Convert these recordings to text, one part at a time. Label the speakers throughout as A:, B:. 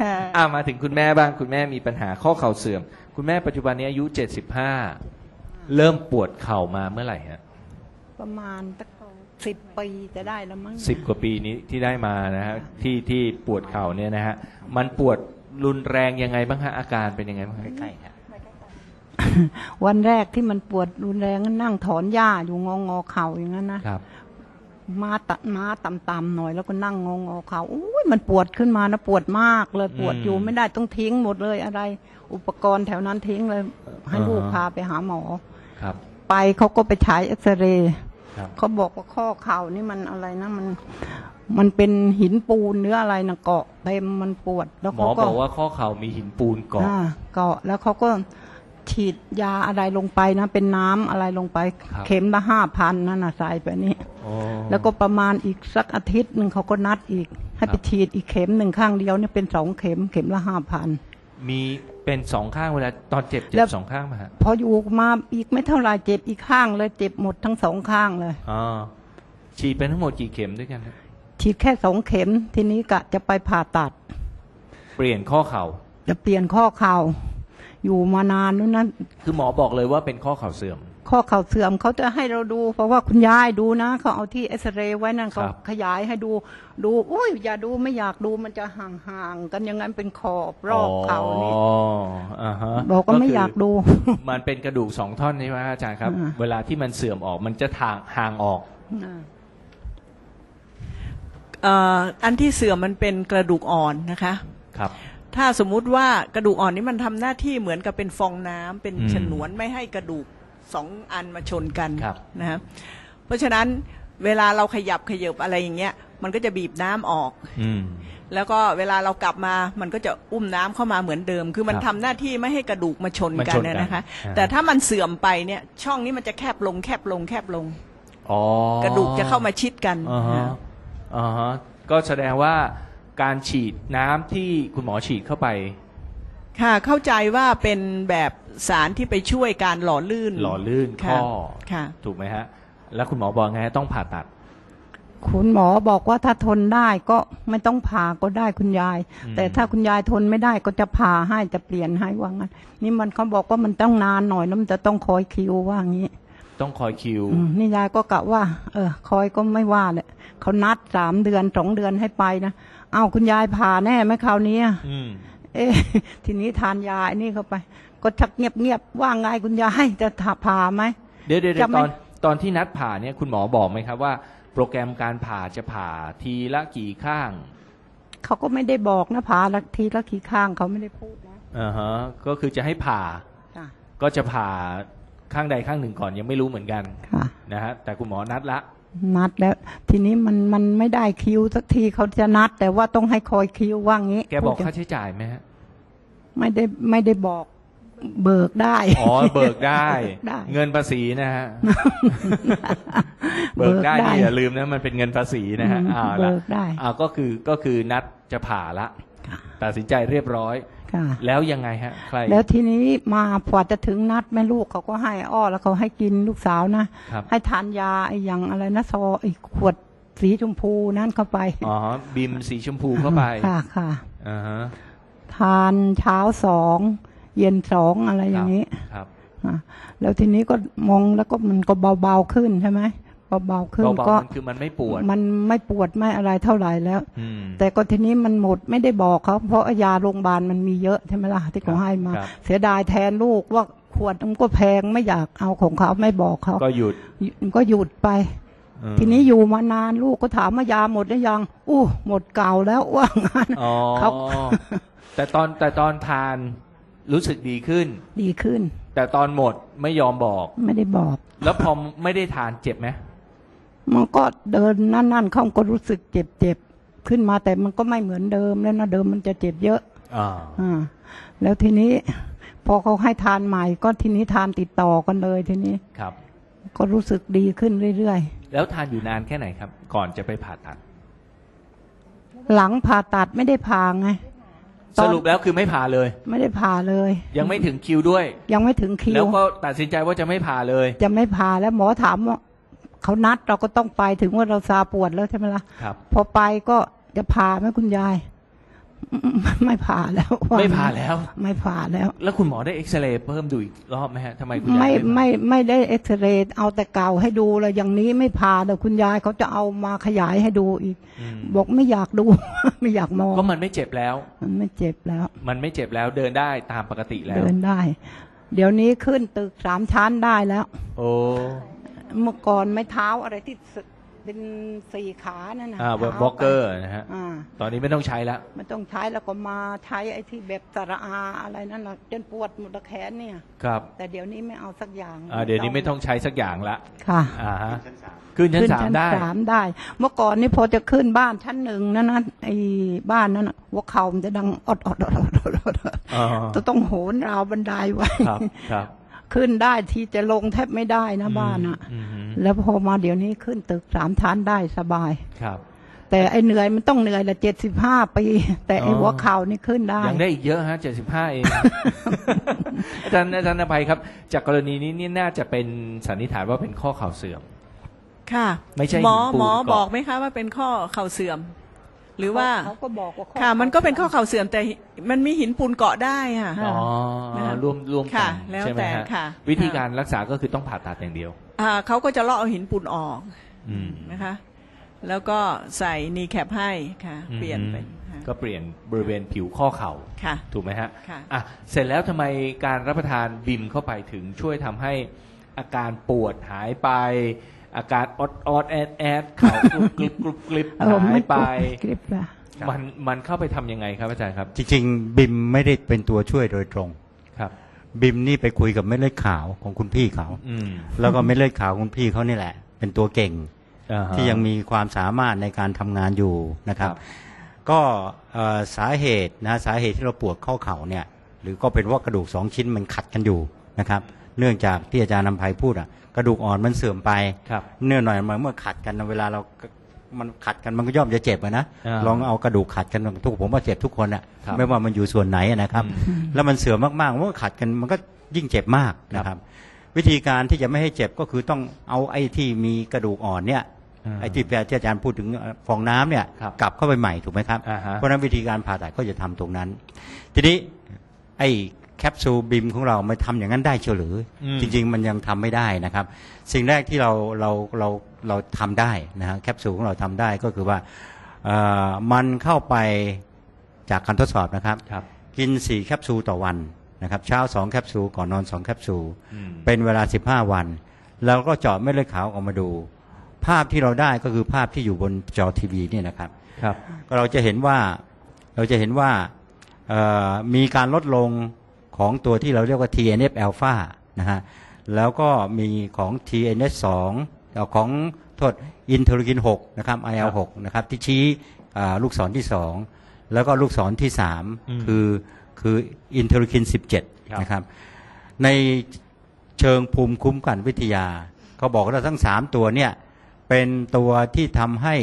A: ค่ะ
B: อ่ามาถึงคุณแม่บ้างคุณแม่มีปัญหาข้อเข่าเสื่อม คุณแม่ปัจจุบันนี้อายุ75เริ่มปวดเข่ามาเมื่อไหร่ฮะ
A: ประมาณสักสิบปีจะได้แล้วมั้ง
B: สิบกว่าปีนี้ที่ได้มานะฮะที่ที่ปวดเข่าเนี่ยนะฮะมันปวดรุนแรงยังไงบ้างฮะอาการเป็นยังไงบ้างฮะใกล้ๆฮะ
A: วันแรกที่มันปวดรุนแรงก็นั่งถอนหญ้าอยู่งองอเข่าอย่างนั้นนะครับ มาตัดมาต่ำๆหน่อย แล้วก็นั่งงองอเข่าอุ้ยมันปวดขึ้นมานะปวดมากเลยปวดอยู่ไม่ได้ต้องทิ้งหมดเลยอะไร อุปกรณ์แถวนั้นทิ้งเลย ให้ลูกพาไปหาหมอ
B: ครับ
A: ไปเขาก็ไปฉายเอ็กซเรย์
B: ครับ
A: เขาบอกว่าข้อเข่านี่มันอะไรนะมันมันเป็นหินปูนเนื้ออะไรนะเกาะเต็มมันปวด แล้ว
B: หม
A: เขา
B: อ
A: ก็
B: บอกว่าข้อเข่ามีหินปูนเกาะ
A: อ่าเกาะแล้วเขาก็ฉีดยาอะไรลงไปนะ เป็นน้ำอะไรลงไป
B: ครับ
A: เข็มละห้าพันนั่นนะใส่ไปนี่
B: โอ้
A: แล้วก็ประมาณอีกสักอาทิตย์หนึ่งเขาก็นัดอีก ให้ไปฉีดอีกเข็มหนึ่งข้างเดียวเนี่ยเป็นสองเข็มเข็มละห้าพัน
B: มีเป็นสองข้างเวลาตอนเจ็บเจ็
A: แล้
B: บ
A: ว
B: สองข้างไหมฮะ
A: พออยู่มาอีกไม่เท่าไหรเจ็บอีกข้างเลยเจ็บหมดทั้งสองข้างเลย
B: อ๋อฉีดเป็นทั้งหมดกี่เข็มด้วยกันฮะ
A: ฉีดแค่สองเข็มทีนี้กะจะไปผ่าตัด
B: เปลี่ยนข้อเข่า
A: จะเปลี่ยนข้อเข่าอยู่มานานนู้นนั้น
B: คือหมอบอกเลยว่าเป็นข้อเข่าเสื่อม
A: ข้อเข่าเสื่อมเขาจะให้เราดู เพราะว่าคุณยายดูนะเขาเอาที่เอ็กซเรย์ไว้นั่นเขา
B: ครับ
A: ขยายให้ดู ดูอุ้ยอย่าดูไม่อยากดูมันจะห่างๆกันอย่างนั้นเป็นขอบรอบเข่านี่
B: อ๋ออ่าฮะ
A: บอกก็ไม่อยากดู
B: มันเป็นกระดูกสองท่อนใช่ไหมอาจารย์ครับ
A: อ่า
B: เวลาที่มันเสื่อมออกมันจะทางห่างออก
C: เอ่ออันที่เสื่อมมันเป็นกระดูกอ่อนนะคะ
B: ครับ
C: ถ้าสมมุติว่ากระดูกอ่อนนี้มันทำหน้าที่เหมือนกับเป็นฟองน้ำเป็น
B: อืม
C: ฉนวนไม่ให้กระดูก สองอันมาชนกัน
B: ครับ
C: นะฮะเพราะฉะนั้นเวลาเราขยับขยบอะไรอย่างเงี้ย มันก็จะบีบน้ำออก
B: อืม
C: แล้วก็เวลาเรากลับมามันก็จะอุ้มน้ำเข้ามาเหมือนเดิม คือมัน
B: ครับ
C: ทำหน้าที่ไม่ให้กระดูกมาชน
B: มา
C: กั
B: ช
C: น
B: นกัน
C: เนยนะคะ
B: อ่า
C: แต่ถ้ามันเสื่อมไปเนี่ย ช่องนี้มันจะแคบลงแคบลงแคบลง
B: อ๋อก
C: ระดูกจะเข้ามาชิดกัน
B: อ่าฮะ
C: นะ
B: อ่าฮะก็แสดงว่าการฉีดน้ำที่คุณหมอฉีดเข้าไป
C: ค่ะเข้าใจว่าเป็นแบบสารที่ไปช่วยการหล่อลื่น
B: หล่อลื่น
C: ค่ะ
B: ข้อ
C: ค่ะ
B: ถูกไหมฮะ แล้วคุณหมอบอกไงต้องผ่าตัด
A: คุณหมอบอกว่าถ้าทนได้ก็ไม่ต้องผ่าก็ได้คุณยาย
B: อืม
A: แต่ถ้าคุณยายทนไม่ได้ก็จะผ่าให้จะเปลี่ยนให้ว่างั้น นี่มันเขาบอกว่ามันต้องนานหน่อยแล้วมันจะต้องคอยคิวว่างี้
B: ต้องคอยคิว
A: อืมนี่ยายก็กะว่า เออ คอยก็ไม่ว่าแหละเขานัดสามเดือนสองเดือนให้ไปนะเอาคุณยายผ่าแน่ไหมคราวนี้อะ
B: อืม
A: เอ๊ะทีนี้ทานยาไอ้นี่เข้าไป ก็ชักเงียบเงียบๆว่าไงคุณยายจะผ่าไหม
B: เดี๋ยวเดี๋ยวเดี๋ยว
A: จำไม่
B: ตอนตอนที่นัดผ่าเนี่ยคุณหมอบอกไหมครับว่า โปรแกรมการผ่าจะผ่าทีละกี่ข้าง
A: เขาก็ไม่ได้บอกนะผ่าละทีละกี่ข้างเขาไม่ได้พูดนะ
B: อ่าฮะก็คือจะให้ผ่า
A: ค่ะ
B: ก็จะผ่าข้างใดข้างหนึ่งก่อนยังไม่รู้เหมือนกัน
A: ค่ะ
B: นะฮะแต่คุณหมอนัดละ
A: นัดแล้ว ทีนี้มันมันไม่ได้คิวสักทีเขาจะนัด แต่ว่าต้องให้คอยคิวว่างี้
B: แกบอก
A: พูด
B: ค่าใช้จ่ายไหมฮะ
A: ไม่ได้ไม่ได้บอกเบิกได้
B: อ๋อเบิกได้
A: ได้
B: เงินภาษีนะฮะ เบิกได้นี่อย่าลืมนะมันเป็นเงินภาษีนะฮะ
A: อืม
B: อ่าละ
A: เบิกได้
B: อ่าก็คือก็คือนัดจะผ่าละ
A: ค่ะ
B: ตัดสินใจเรียบร้อย
A: ค่ะ
B: แล้วยังไงฮะ ใคร
A: แล้วทีนี้มาพอจะถึงนัดแม่ลูกเขาก็ให้อ้อแล้วเขาให้กินลูกสาวนะ
B: ครับ
A: ให้ทานยาไอ้อย่างอะไรนะซอไอ้ขวดสีชมพูนั่นเข้าไป
B: อ๋อบิมสีชมพูเข้าไป
A: ค่ะค่ะ
B: อ่าฮะ
A: ทานเช้าสองเย็นสองอะไรอย่างนี้
B: ครับ
A: อะแล้วทีนี้ก็มองแล้วก็มันก็เบาๆขึ้นใช่ไหม เบาๆขึ้น
B: เบา
A: ก็
B: ๆมันคือมันไม่ปวด
A: มันไม่ปวดไม่อะไรเท่าไหร่แล้ว
B: อืม
A: แต่ก็ทีนี้มันหมดไม่ได้บอกเขาเพราะยาโรงพยาบาลมันมีเยอะใช่ไหมล่ะที่เขาให้มา
B: ครับ
A: เสียดายแทนลูกว่าขวดมันก็แพงไม่อยากเอาของเขาไม่บอกเขา
B: ก็หยุด
A: ก็หยุดไป
B: อืม
A: ทีนี้อยู่มานานลูกก็ถามว่ายาหมดหรือยังอู้หมดเก่าแล้วว่างั้น
B: อ๋อ
A: เขา
B: แต่ตอนแต่ตอนทานรู้สึกดีขึ้น
A: ดีขึ้น
B: แต่ตอนหมดไม่ยอมบอก
A: ไม่ได้บอก
B: แล้วพอไม่ได้ทานเจ็บไหม
A: มันก็เดินนั่นๆเขาก็รู้สึกเจ็บเจ็บๆขึ้นมาแต่มันก็ไม่เหมือนเดิมแล้วนะเดิมมันจะเจ็บเยอะ
B: อ่า
A: อ่าแล้วทีนี้ พอเขาให้ทานใหม่ ก็ทีนี้ทานติดต่อกันเลยทีนี้
B: ครับ
A: ก็รู้สึกดีขึ้นเรื่อย
B: แล้วทานอยู่นานแค่ไหนครับ ก่อนจะไปผ่าตัด
A: ๆหลังผ่าตัดไม่ได้ผ่าไงต
B: ส
A: อน
B: รุปแล้วคือไม่ผ่าเลย
A: ไม่ได้ผ่าเลย
B: ยังไม่ถึงคิวด้วย
A: ยังไม่ถึงคิ
B: แล้ววก็ตัดสินใจว่าจะไม่ผ่าเลย
A: จะไม่ผ่าแล้วหมอถามว่า เขานัดเราก็ต้องไปถึงว่าเราซาปวดแล้วใช่ไหมล่ะ
B: ครับ
A: พอไปก็จะผ่าไหมคุณยาย ไม่ผ่าแล้ว
B: ไม่ผ่าแล้ว
A: ไม่ผ่าแล้ว
B: แล้วคุณหมอได้เอ็กซเรย์เพิ่มดูอีกรอบไหมฮะทำไมคุณยาย
A: ไม่
B: ผ่า
A: ไม่ไม่ได้เอ็กซเรย์เอาแต่เก่าให้ดูเลยอย่างนี้ไม่ผ่าแต่คุณยายเขาจะเอามาขยายให้ดูอีก
B: อืม
A: บอกไม่อยากดู ไม่อยากมอง
B: ก็มันไม่เจ็บแล้ว
A: มันไม่เจ็บแล้ว
B: มันไม่เจ็บแล้วเดินได้ตามปกติแล้ว
A: เดินได้ เดี๋ยวนี้ขึ้นตึกสามชั้นได้แล้ว
B: โอ้
A: เมื่อก่อนไม่เท้าอะไรที่สเป็นสี่ขานั่นนะ
B: อ่า
A: ท้ไป
B: บล็อกเกอร์นะฮะ
A: อ่า
B: ตอนนี้ไม่ต้องใช้แล้ว
A: ไม่ต้องใช้แล้วก็มาใช้ไอ้ที่แบบสระอาอะไรนั่นแหละจนปวดหมดแขนเนี่ย
B: ครับ
A: แต่เดี๋ยวนี้ไม่เอาสักอย่าง
B: อ่า เดี๋ยวนี้ไม่ต้องใช้สักอย่างละ
A: ค่ะ
B: อ่าฮะ ขึ้นชั้น
A: ขึ้น
B: สาม
A: ชั้น
B: ได้
A: สามได้ เมื่อก่อนนี่พอจะขึ้นบ้านชั้นหนึ่งนั่นนะไอ้บ้านนั้นน่ะหัวเข่ามันจะดังอดอดอดอดอดอดอด
B: อ๋อ
A: จะต้องโหนราวบันไดไว้
B: ครับ ครับ
A: ขึ้นได้ที่จะลงแทบไม่ได้นะบ้านอะ
B: อืมอืม
A: แล้วพอมาเดี๋ยวนี้ขึ้นตึกสามชั้นได้สบาย
B: ครับ
A: แต่ไอ้เหนื่อยมันต้องเหนื่อยละเจ็ดสิบห้าปีแต่ไอ้
B: อ๋อ
A: หัวเข่านี่ขึ้นได้
B: ยังได้อีกเยอะฮะเจ็ดสิบห้าเองอาจารย์อาจารย์อภัยครับ จากกรณีนี้นี่น่าจะเป็นสันนิษฐานว่าเป็นข้อเข่าเสื่อม
C: ค่ะ
B: ไม่ใช่
C: หมอ
B: หินปูน
C: หมอ
B: เกาะ
C: บอกไหมคะว่าเป็นข้อเข่าเสื่อม หรือว่า
A: เขาก็บอกว่าข้อ
C: ค่ะ มันก็เป็นข้อเข่าเสื่อมแต่มันมีหินปูนเกาะได้ค่ะ
B: อ๋อ
C: นะคะ
B: ร่วมร่วมกั
C: ค่ะ
B: น
C: แล้ว
B: ใช่ไหม
C: แต่
B: ฮะ
C: ค่ะ
B: วิธีการรักษาก็คือต้องผ่าตัดอย่างเดียว
C: อ่าเขาก็จะเลาะเอาหินปูนออก
B: อืม
C: นะคะ แล้วก็ใส่นีแคปให้ค่ะ เปลี่ยนเป็นค่ะ
B: ก็เปลี่ยนบริเวณผิวข้อเข่า
C: ค่ะ
B: ถูกไหมฮะ
C: ค่ะ
B: อะ เสร็จแล้วทำไมการรับประทานบิมเข้าไปถึงช่วยทำให้อาการปวดหายไป อาการอดอดแอดแอดเข่ากรุบกริบกรุบกริบ
A: เออ
B: หา
A: ไม่
B: ยไป
A: กริบอะ
B: มันมันเข้าไปทำยังไงครับอาจารย์ครับ
D: จริงๆ บิมไม่ได้เป็นตัวช่วยโดยตรง
B: ครับ
D: บิมนี่ไปคุยกับเม็ดเลือดขาวของคุณพี่เขา
B: อืม
D: แล้วก็เม็ดเลือดขาวของคุณพี่เขานี่แหละ เป็นตัวเก่ง
B: อ่าฮะ
D: ที่ยังมีความสามารถในการทำงานอยู่นะครับ
B: ครับ
D: ก็เอ่อสาเหตุนะสาเหตุที่เราปวดข้อเข่าเนี่ย หรือก็เป็นว่ากระดูกสองชิ้นมันขัดกันอยู่นะครับ เนื่องจากที่อาจารย์นำภัยพูดอะกระดูกอ่อนมันเสื่อมไป
B: ครับ
D: เนื่องหน่อยมันเมื่อขัดกันเวลาเรามันขัดกันมันก็ย่อมจะเจ็บอะนะ
B: อ่า
D: ลองเอากระดูกขัดกันทุกผมว่าเจ็บทุกคนอะ
B: ครับ
D: ไม่ว่ามันอยู่ส่วนไหนอะนะครับ
B: อืม
D: แล้วมันเสื่อมมากๆเมื่อขัดกันมันก็ยิ่งเจ็บมากนะค
B: ครั
D: รับ
B: บ
D: วิธีการที่จะไม่ให้เจ็บก็คือต้องเอาไอ้ที่มีกระดูกอ่อนเนี่ย
B: อ่า
D: ไอ้ที่ที่อาจารย์พูดถึงฟองน้ำเนี่ย
B: ครับ
D: กลับเข้าไปใหม่ถูกไหมครับ
B: อ่าฮะ
D: เพราะฉะนั้นวิธีการผ่าตัดก็จะทำตรงนั้น ทีนี้ไอ้ แคปซูลบิมของเราไม่ทำอย่างนั้นได้เชียวหรืออ
B: ม
D: จริง ๆ มันยังทำไม่ได้นะครับ สิ่งแรกที่เราเราเราเราทำได้นะฮะแคปซูลของเราทำได้ก็คือว่าเอ่อมันเข้าไปจากการทดสอบนะครับ
B: ครับ
D: กิน 4 แคปซูลต่อวันนะครับเช้า 2 แคปซูลก่อนนอน 2 แคปซูล
B: อืม
D: เป็นเวลา 15 วันแล้วก็เจาะเม็ดเลือดขาวออกมาดู ภาพที่เราได้ก็คือภาพที่อยู่บนจอทีวีเนี่ยนะครับ
B: ครับ
D: ก็เราจะเห็นว่าเราจะเห็นว่าเอ่อมีการลดลง ของตัวที่เราเรียกว่า TNF อ l p h a นะฮะแล้วก็มีของ TNF 2เอ่อของโทษอินเทอร์กิน 6 นะครับ IL 6นะครับ ที่ชี้อ่าลูกศรที่ 2 แล้วก็ลูกศรที่
B: อืม
D: 3คือคืออินเทอร์กิน
B: ครับ
D: 17 นะครับ ในเชิงภูมิคุ้มกันวิทยา เขาบอกว่าทั้ง 3 ตัวเนี่ย เป็นตัวที่ทำให้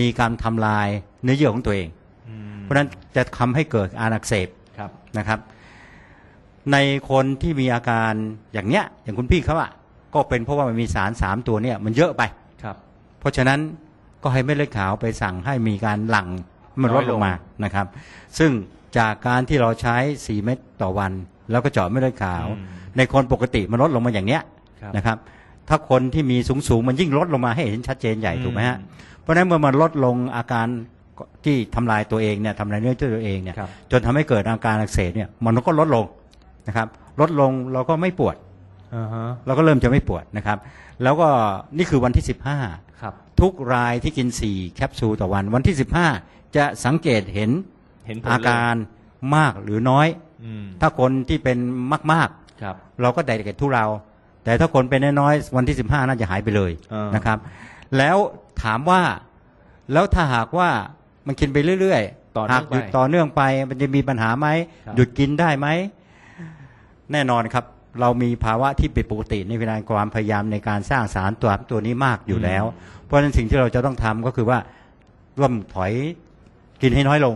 D: มีการทำลายเนื้อเยื่อของตัวเอง
B: อืม
D: เพราะฉะนั้นจะทำให้เกิดอาการอักเสบ
B: ครับ
D: นะครับ ในคนที่มีอาการอย่างเนี้ย อย่างคุณพี่เขาอะก็เป็นเพราะว่ามันมีสารสามตัวเนี่ยมันเยอะไป
B: ครับ
D: เพราะฉะนั้นก็ให้เม็ดเลือดขาวไปสั่งให้มีการหลั่งมันลดลงมานะครับ ซึ่งจากการที่เราใช้ 4 เม็ดต่อวัน แล้วก็เจาะเม็ดเลือดขาว
B: อืม
D: ในคนปกติมันลดลงมาอย่างเนี้ย
B: ครับ
D: นะครับ ถ้าคนที่มีสูงสูงๆมันยิ่งลดลงมาให้เห็นชัดเจนใหญ่ถูกไหมฮะเพราะฉะนั้นเมื่อมันลดลงอาการที่ทำลายตัวเองเนี่ยทำลายเนื้อตัวเองเนี่ย
B: ครับ
D: จนทำให้เกิดอาการอักเสบเนี่ยมันก็ลดลง นะครับ ลดลงเราก็ไม่ปวด
B: อ่าฮะ
D: เราก็เริ่มจะไม่ปวดนะครับ แล้วก็นี่คือวันที่ 15
B: ครับ
D: ทุกรายที่กิน 4 แคปซูลต่อวัน วันที่ 15 จะสังเกตเห็น
B: เห็นผล
D: อาการมากหรือน้อย
B: อืม
D: ถ้าคนที่เป็นมาก
B: ครับ
D: ๆเราก็ได้แก่ทุเรา แต่ถ้าคนเป็นน้อยๆวันที่ 15 น่าจะหายไปเลย
B: อ่าน
D: นะครับ แล้วถามว่าแล้วถ้าหากว่ามันกินไปเรื่อย
B: ต่อ
D: ๆ
B: เนื่
D: หา
B: อกง
D: หยุด
B: ไป
D: ต่อเนื่องไปมันจะมีปัญหาไหม
B: ครับ
D: หยุดกินได้ไหม แน่นอนครับ เรามีภาวะที่ผิดปกติในเวลาความพยายามในการสร้างสารตัวตัวนี้มากอยู่แล้ว เพราะฉะนั้นสิ่งที่เราจะต้องทำก็คือว่าร่วมถอยกินให้น้อยลง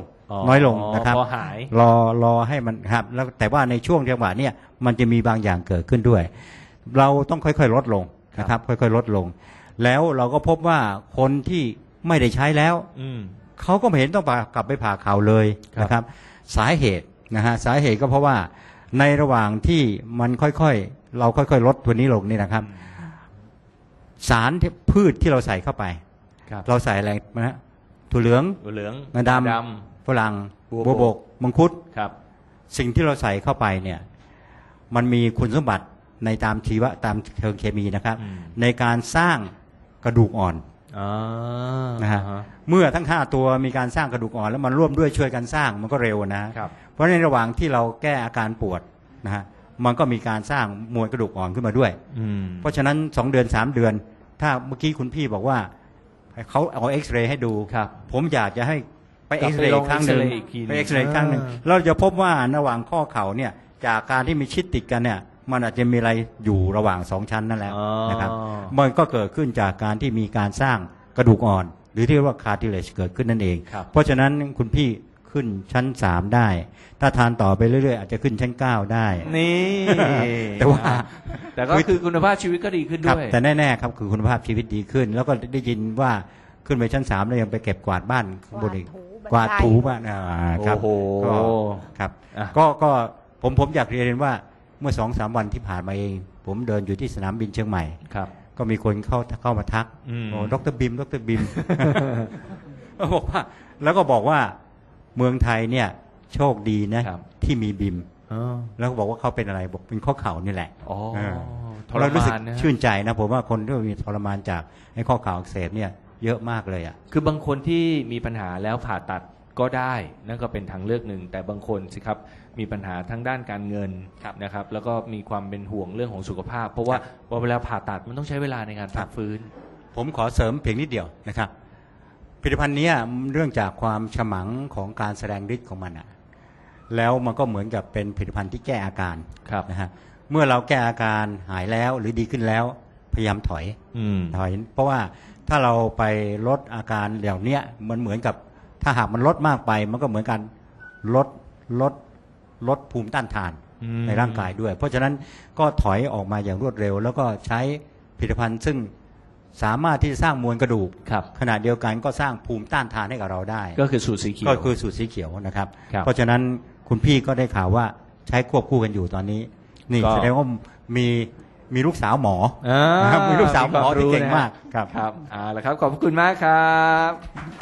D: น้อยลงนะครับ
B: พอหาย
D: รอรอให้มันครับแล้วแต่ว่าในช่วงจังหวะเนี่ยมันจะมีบางอย่างเกิดขึ้นด้วย เราต้องค่อยๆลดลงนะครับ ค่อยๆลดลง แล้วเราก็พบว่าคนที่ไม่ได้ใช้แล้ว
B: อืม
D: เขาก็ไม่เห็นต้องกลับไปผ่าเข่าเลย
B: ครับ
D: นะครับ สาเหตุนะฮะสาเหตุก็เพราะว่า ในระหว่างที่มันค่อยๆ เราค่อยๆ ลดตัวนี้ลงนี่นะครับ สารที่พืชที่เราใส่เข้าไป
B: ครับ
D: เราใส่อะไรนะฮะถั่วเหลือง
B: ตัวเหลือง
D: งาด
B: ดำ
D: ฝรั่ง
B: บัว
D: บัว
B: บบก
D: กมังคุดำ
B: ครับ
D: สิ่งที่เราใส่เข้าไปเนี่ย มันมีคุณสมบัติในตามชีวะตามเชิงเคมีนะครับ
B: อืม
D: ในการสร้างกระดูกอ่อน
B: อ่า
D: นะฮะ
B: อ่า
D: เมื่อทั้งห้าตัวมีการสร้างกระดูกอ่อน แล้วมันร่วมด้วยช่วยกันสร้างมันก็เร็วนะ
B: ครับ
D: เพราะในระหว่างที่เราแก้อาการปวดนะฮะมันก็มีการสร้างมวลกระดูกอ่อนขึ้นมาด้วย
B: อืม
D: เพราะฉะนั้น2เดือน3เดือน ถ้าเมื่อกี้คุณพี่บอกว่าเขาเอาเอ็กซเรย์ให้ดู
B: ครับ
D: ผมอยากจะให้ไป
B: กลั
D: เอ็
B: บ
D: กซ
B: ไป
D: เรย์
B: ล
D: อี
B: ง
D: กครั้งหนึ่ง
B: เอ็กซเรย์อีกทีหนึ่ง
D: ไปเอ็กซเรย์อีกครั้งหนึ่ง
B: อ่า
D: เราจะพบว่าระหว่างข้อเข่าเนี่ยจากการที่มีชิดติดกันเนี่ย มันอาจจะมีอะไรอยู่ระหว่างสองชั้นนั่นแหละ
B: อ๋อ
D: นะครับ มันก็เกิดขึ้นจากการที่มีการสร้างกระดูกอ่อน หรือที่เรียกว่าคาร์ติเลจเกิดขึ้นนั่นเอง
B: ครับ
D: เพราะฉะนั้นคุณพี่ ขึ้นชั้น3ได้ ถ้าทานต่อไปเรื่อยๆ อาจจะขึ้นชั้น9ได้
B: นี่
D: แต่ว่า
B: แต่ก็คือคุณภาพชีวิตก็ดีขึ้น
D: ครับ
B: ด้วย
D: แต่แน่ๆครับคือคุณภาพชีวิตดีขึ้น แล้วก็ได้ยินว่าขึ้นไปชั้น3แล้วยังไปเก็บกวาดบ้านข้างบนอีกก
A: ก
D: วาวาด
A: ด
D: ถู
A: ถู
D: บ้านอ่าครับ
B: โอ้โห
D: ก็ครับ
B: อะ
D: ก็ก็ผมผมอยากเรียนว่าเมื่อสองสามวันที่ผ่านมาเอง ผมเดินอยู่ที่สนามบินเชียงใหม่
B: ครับ
D: ก็มีคนเข้าเข้ามาทัก
B: อืม
D: โอ้ดรบิมดรบิมบอกว่า แล้วก็บอกว่า เมืองไทยเนี่ยโชคดีนะครับ ที่มีบิม
B: อ๋อ
D: แล้วก็บอกว่าเขาเป็นอะไรบอกเป็นข้อเข่านี่แหละ
B: อ๋อ
D: เออ
B: ทร
D: เรารู้สึก
B: มานนะฮะ
D: ชื่นใจนะผมว่าคนที่มีทรมานจากไอ้ข้อเข่าอักเสบเนี่ยเยอะมากเลยอะ
B: คือบางคนที่มีปัญหาแล้วผ่าตัดก็ได้ นั่นก็เป็นทางเลือกหนึ่ง แต่บางคนสิครับมีปัญหาทั้งด้านการเงิน
D: ครับ
B: นะครับ แล้วก็มีความเป็นห่วงเรื่องของสุขภาพ เพราะว่าพอเวลาผ่าตัดมันต้องใช้เวลาในการ
D: ครั
B: พั
D: บ
B: กฟื้น
D: ผมขอเสริมเพียงนิดเดียวนะครับ ผลิตภัณฑ์เนี้ยเรื่องจากความฉมังของการแสดงฤทธิ์ของมันอะแล้วมันก็เหมือนกับเป็นผลิตภัณฑ์ที่แก้อาการ
B: ครับ
D: นะฮะเมื่อเราแก้อาการหายแล้วหรือดีขึ้นแล้ว พยายามถอย
B: อืม
D: ถอย เพราะว่าถ้าเราไปลดอาการเหล่าเนี้ยมันเหมือนกับถ้าหากมันลดมากไป มันก็เหมือนกันลดลดลดภูมิต้านทาน
B: อืม
D: ในร่างกายด้วย เพราะฉะนั้นก็ถอยออกมาอย่างรวดเร็ว แล้วก็ใช้ผลิตภัณฑ์ซึ่ง สามารถที่จะสร้างมวลกระดูก
B: ครับ
D: ขณะเดียวกันก็สร้างภูมิต้านทานให้กับเราได้
B: ก็คือสูตรสีเขียว
D: ก็คือสูตรสีเขียวนะครับ
B: ครับ
D: เพราะฉะนั้นคุณพี่ก็ได้ข่าวว่าใช้ควบคู่กันอยู่ตอนนี้ นี่
B: ก็
D: แสดงว่ามีมีลูกสาวหมอ
B: อ่า
D: นะครับมีลูกสาวหมอที่
B: คว
D: เก่ง
B: รู้นะ
D: มากครับ
B: ครับเอาละครับ ขอบพระคุณมากครับ